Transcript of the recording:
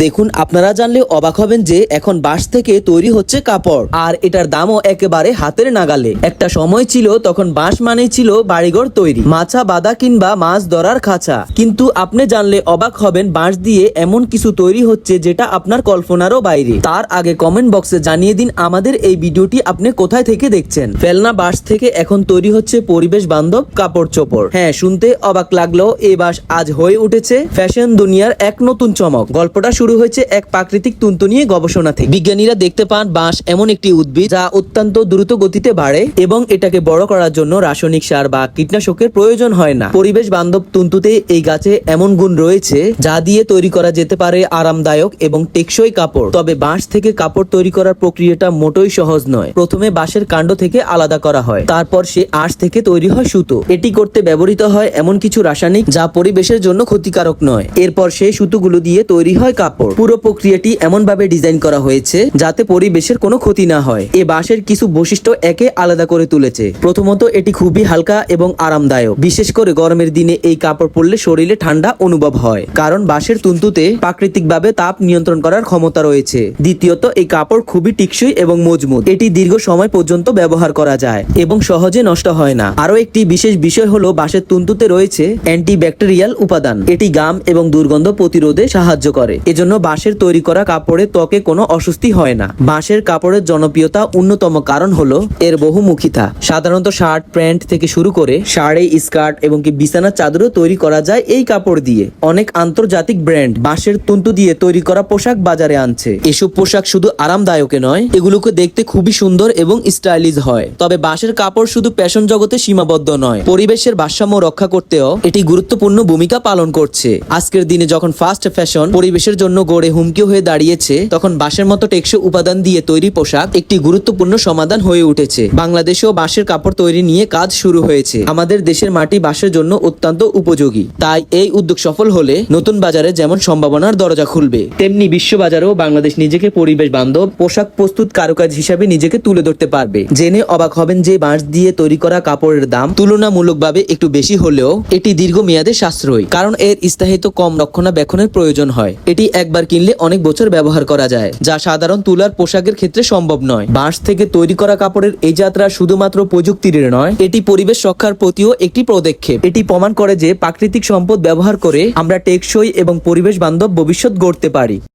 দেখুন, আপনারা জানলে অবাক হবেন যে এখন বাঁশ থেকে তৈরি হচ্ছে কাপড়। আর এটার দামও একেবারে হাতের নাগালে। একটা সময় ছিল, তখন বাঁশ মানেই ছিল বাড়িঘর তৈরি। মাছা বাদা কিংবা মাছ ধরার খাঁচা। কিন্তু আপনি জানলে অবাক হবেন, বাঁশ দিয়ে এমন কিছু তৈরি হচ্ছে যেটা আপনার কল্পনারও বাইরে। তার আগে কমেন্ট বক্সে জানিয়ে দিন আমাদের এই ভিডিওটি আপনি কোথায় থেকে দেখছেন? ফেলনা বাঁশ থেকে এখন তৈরি হচ্ছে পরিবেশ বান্ধব কাপড় চোপড়। হ্যাঁ শুনতে অবাক লাগলেও এই বাঁশ আজ হয়ে উঠেছে। ফ্যাশন দুনিয়ার এক নতুন চমক। গল্পটা শুরু হয়েছে এক প্রাকৃতিক তন্তু নিয়ে গবেষণা থেকে। বিজ্ঞানীরা দেখতে পান বাঁশ এমন একটি উদ্ভিদ যা অত্যন্ত দ্রুত গতিতে বাড়ে এবং এটাকে বড় করার জন্য রাসায়নিক সার বা কীটনাশকের প্রয়োজন হয় না। পরিবেশ বান্ধব তন্তুতে এই গাছে এমন গুণ রয়েছে যা দিয়ে তৈরি করা যেতে পারে আরামদায়ক এবং টেকসই কাপড়। তবে বাঁশ থেকে কাপড় তৈরি করার প্রক্রিয়াটা মোটেই সহজ নয়। প্রথমে বাঁশের কাণ্ড থেকে আলাদা করা হয়, তারপর সে আঁশ থেকে তৈরি হয় সুতো। এটি করতে ব্যবহৃত হয় এমন কিছু রাসায়নিক যা পরিবেশের জন্য ক্ষতিকারক নয়। এরপর সেই সুতোগুলো দিয়ে তৈরি হয় কাপড়। পুরো প্রক্রিয়াটি এমন ভাবে ডিজাইন করা হয়েছে যাতে পরিবেশের কোনো ক্ষতি না হয়। এ বাঁশের কিছু বৈশিষ্ট্য একে আলাদা করে তুলেছে। প্রথমত, এটি খুবই হালকা এবং আরামদায়ক। বিশেষ করে গরমের দিনে এই কাপড় পরলে শরীরে ঠান্ডা অনুভব হয়, কারণ বাঁশের তন্তুতে প্রাকৃতিকভাবে তাপ নিয়ন্ত্রণ করার ক্ষমতা রয়েছে। দ্বিতীয়ত, এই কাপড় খুবই টিকসই এবং মজবুত। এটি দীর্ঘ সময় পর্যন্ত ব্যবহার করা যায় এবং সহজে নষ্ট হয় না। আরও একটি বিশেষ বিষয় হলো, বাঁশের তন্তুতে রয়েছে অ্যান্টিব্যাকটেরিয়াল উপাদান। এটি গাম এবং দুর্গন্ধ প্রতিরোধে সাহায্য করে। এজন্য বাঁশের তৈরি করা কাপড়ে ত্বকে কোনো অস্বস্তি হয় না। বাঁশের কাপড়ের জনপ্রিয়তা অন্যতম কারণ হলো এর বহুমুখিতা। সাধারণত শার্ট, প্যান্ট থেকে শুরু করে শাড়ি, স্কার্ট এবং কি বিছানার চাদরও তৈরি করা যায় এই কাপড় দিয়ে। অনেক আন্তর্জাতিক ব্র্যান্ড বাঁশের তন্তু দিয়ে তৈরি করা পোশাক বাজারে আনছে। এসব পোশাক শুধু আরামদায়কে নয়, এগুলোকে দেখতে খুবই সুন্দর এবং স্টাইলিশ হয়। তবে বাঁশের কাপড় শুধু ফ্যাশন জগতে সীমাবদ্ধ নয়, পরিবেশের ভারসাম্য রক্ষা করতেও এটি গুরুত্বপূর্ণ ভূমিকা পালন করছে। আজকের দিনে যখন ফাস্ট ফ্যাশন পরিবেশের জন্য গড়ে হুমকি হয়ে দাঁড়িয়েছে, তখন বাঁশের মতো টেকসই উপাদান দিয়ে তৈরি পোশাক একটি গুরুত্বপূর্ণ সমাধান হয়ে উঠেছে। বাংলাদেশেও বাঁশের কাপড় তৈরি নিয়ে কাজ শুরু হয়েছে। আমাদের দেশের মাটি বাঁশের জন্য অত্যন্ত উপযোগী। তাই এই উদ্যোগ সফল হলে নতুন বাজারে যেমন সম্ভাবনার দরজা খুলবে, তেমনি বিশ্ববাজারেও বাংলাদেশ নিজেকে পরিবেশ বান্ধব, পোশাক প্রস্তুত কারুকাজ হিসাবে নিজেকে তুলে ধরতে পারবে। জেনে অবাক হবেন যে বাঁশ দিয়ে তৈরি করা কাপড়ের দাম তুলনামূলকভাবে একটু বেশি হলেও এটি দীর্ঘমেয়াদে সাশ্রয়ী, কারণ এর স্থায়িত্ব কম রক্ষণাবেক্ষণের প্রয়োজন হয়। এটি একবার কিনলে অনেক বছর ব্যবহার করা যায়, যা সাধারণ তুলার পোশাকের ক্ষেত্রে সম্ভব নয়। বাঁশ থেকে তৈরি করা কাপড়ের এই যাত্রা শুধুমাত্র প্রযুক্তির নয়, এটি পরিবেশ রক্ষার প্রতিও একটি পদক্ষেপ। এটি প্রমাণ করে যে প্রাকৃতিক সম্পদ ব্যবহার করে আমরা টেকসই এবং পরিবেশ বান্ধব ভবিষ্যৎ গড়তে পারি।